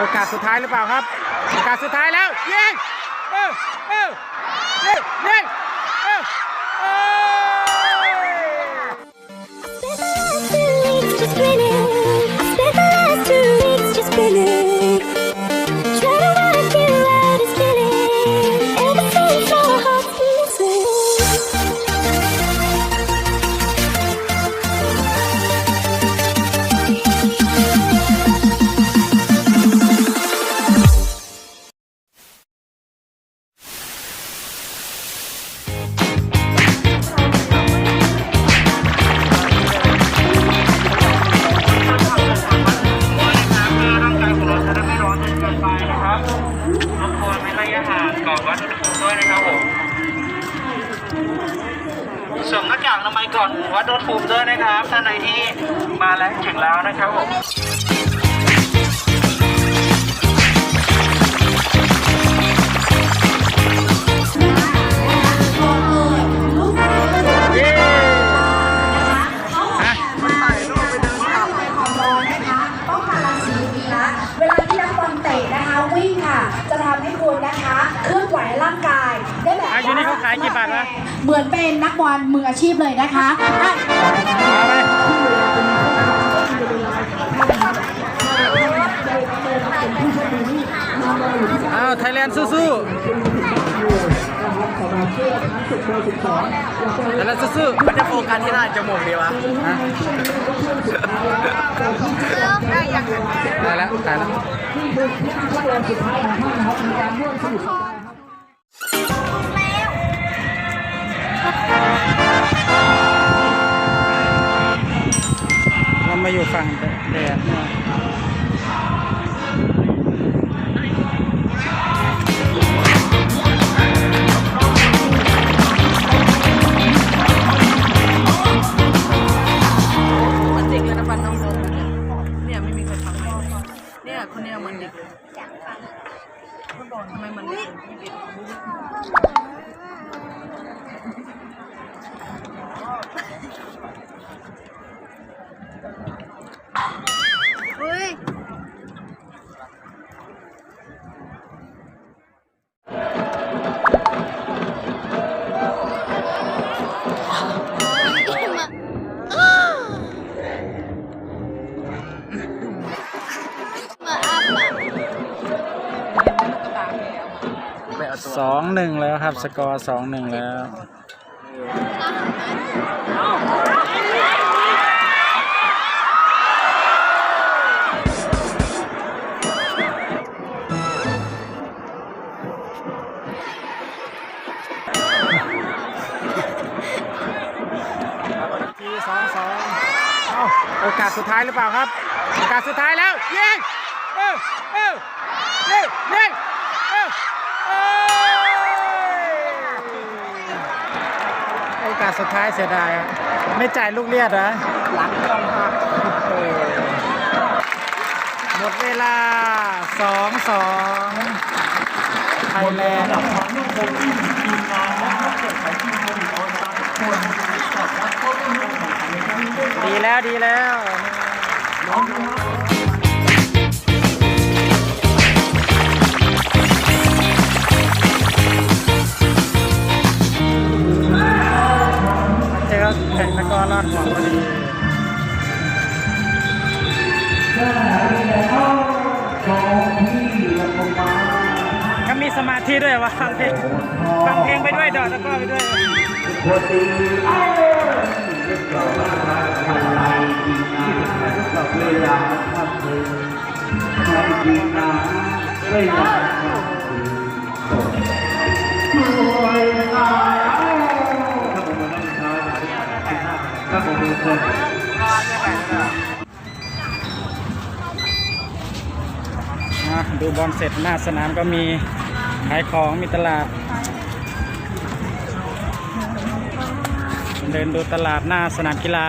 โอกาสสุดท้ายหรือเปล่าครับ โอกาสสุดท้ายแล้วยิงเออเออยิงยิงเออเออ Just winning. I spent the last two weeks just winning. หน้ากากอนามัยก่อนวัดอุณหภูมิด้วยนะครับท่านใดที่มาแล้วถึงแล้วนะครับผมาขายกี่บาทวะเหมือนเป็นนักบอลมืออาชีพเลยนะคะอะเอาไปเอาไทยแลนด์สู้ๆไทยแลนด์สู้ๆมันจะโฟกัสที่หน้าจมูกดีวะฮะได้แล้วได้แล้วเรา มาอยู่ฝั่งแดด สองหนึ่งแล้วครับ สกอร์สองหนึ่งแล้วทีสองสองเอาโอกาสสุดท้ายหรือเปล่าครับ โอกาสสุดท้ายแล้วยิงเออเออยิงยิงเออเอ้ อกาสสุดท้ายเสียดายอะไม่จ่ายลูกเลียดเหรอหลังกองหักหมดเวลาสองสองไทยแลนด์ดีแล้วดีแล้ว แข่งตะกร้อรอดหัวพอดีก็มีสมาธิด้วยวะฟังเพลงฟังเพลงไปด้วยดอดตะกร้อไปด้วยอะ ดูบอลเสร็จหน้าสนามก็มีขายของมีตลาด เดินดูตลาดหน้าสนามกีฬา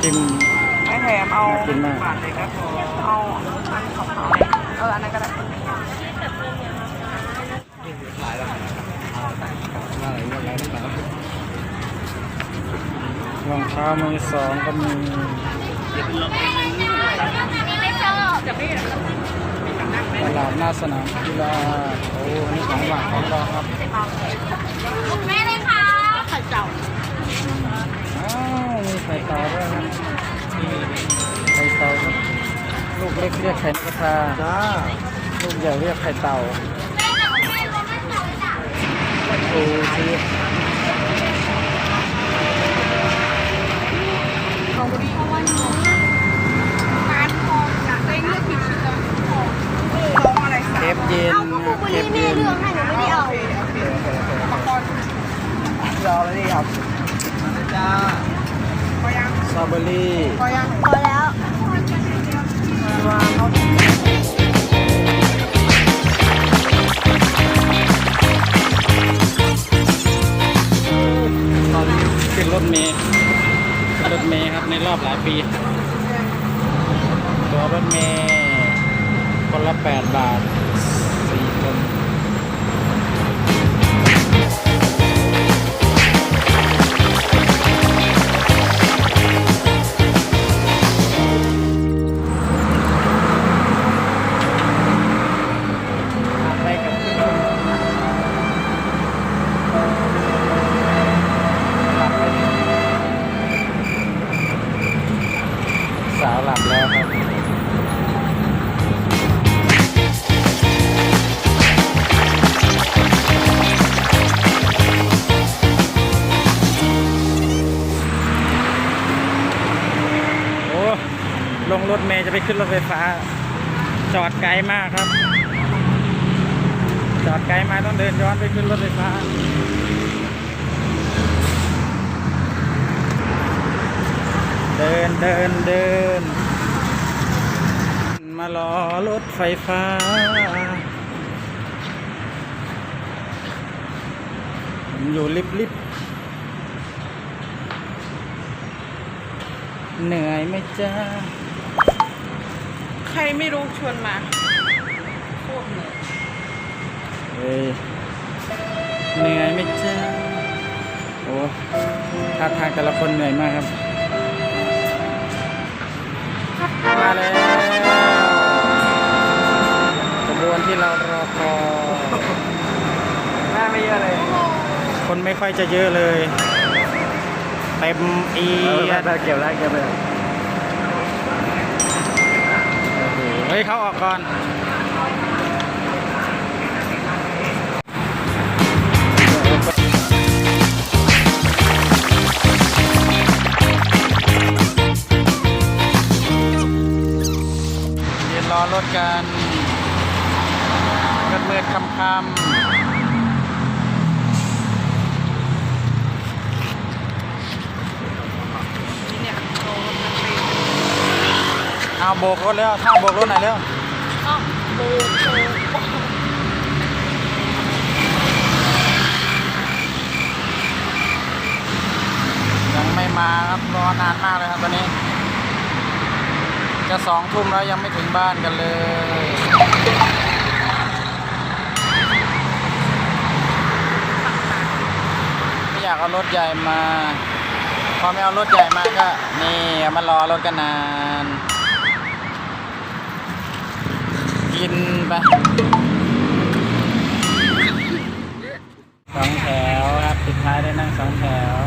บาทด้วยก่อนครับผมบาทจ้าแถมพี่โอ้ลูกชิ้นน้ำจิ้มมเอาน่ากินมากเอาอันขาวๆเอออันนั้นก็ได้รองเท้ามือสองก็มีตลาดหน้าสนามกีฬาโอ้นี่ของหวานของเราครับ แม่เลยค่ะไข่เจ้าอ้าวมีไข่เต่าด้วยครับไข่เต่าครับลูกเล็กเรียกไข่นกกระทาจ้าลูกใหญ่เรียกไข่เต่าโอ้ชีลองดูดิเพราะว่าหนูร้าทองน่ะได้เลือกผิดชื่อแล้วทองทองอะไรเคสามฟเย็นเอาก็บูบูเคลี่ฟแม่เย็นเลือกให้หนูไม่ได้เอาเคโอเคอุปกรณ์รอแล้วนี่ครับ ตรอเบอรี่พอยังพอแล้วตอนขึ้นรถเมล์ขึ้นรถเมล์ครับในรอบหลายปี ตัวรถเมล์คนละ 8 บาท4คน จะไปขึ้นรถไฟฟ้า จอดไกลมากครับ จอดไกลมาต้องเดินย้อนไปขึ้นรถไฟฟ้าเดินเดินเดิน มารอรถไฟฟ้า อยู่ลิบลิบเหนื่อยไหมจ้า รไม่รู้ชวนมาโคตรเหนื่อยเฮ้ยเหนื่อยไหมจ้าโอ้ท่าทางแต่ละคนเหนื่อยมากครับ มาแล้วขบวนที่เรารอคอยแม่ไม่เยอะเลย คนไม่ค่อยจะเยอะเลย เต็มอีเออดแม่เก็บแล้วเก็บไปแล้ว โอ้โห เฮ้ยเขาออกก่อนยืนรอรถกันมืดมืดๆค่ำๆ นี่เนี่ยโตมันเป็น เอาโบกรถแล้วถ้าโบกรถไหนแล้วอ้าวโบโตยังไม่มาครับรอนานมากเลยครับตอนนี้ จะสองทุ่มแล้วยังไม่ถึงบ้านกันเลยไม่อยากเอารถใหญ่มา พอไม่เอารถใหญ่มาก็ นี่มารอรถกันนาน กินไปสองแถวครับสุดท้ายได้นั่งสองแถว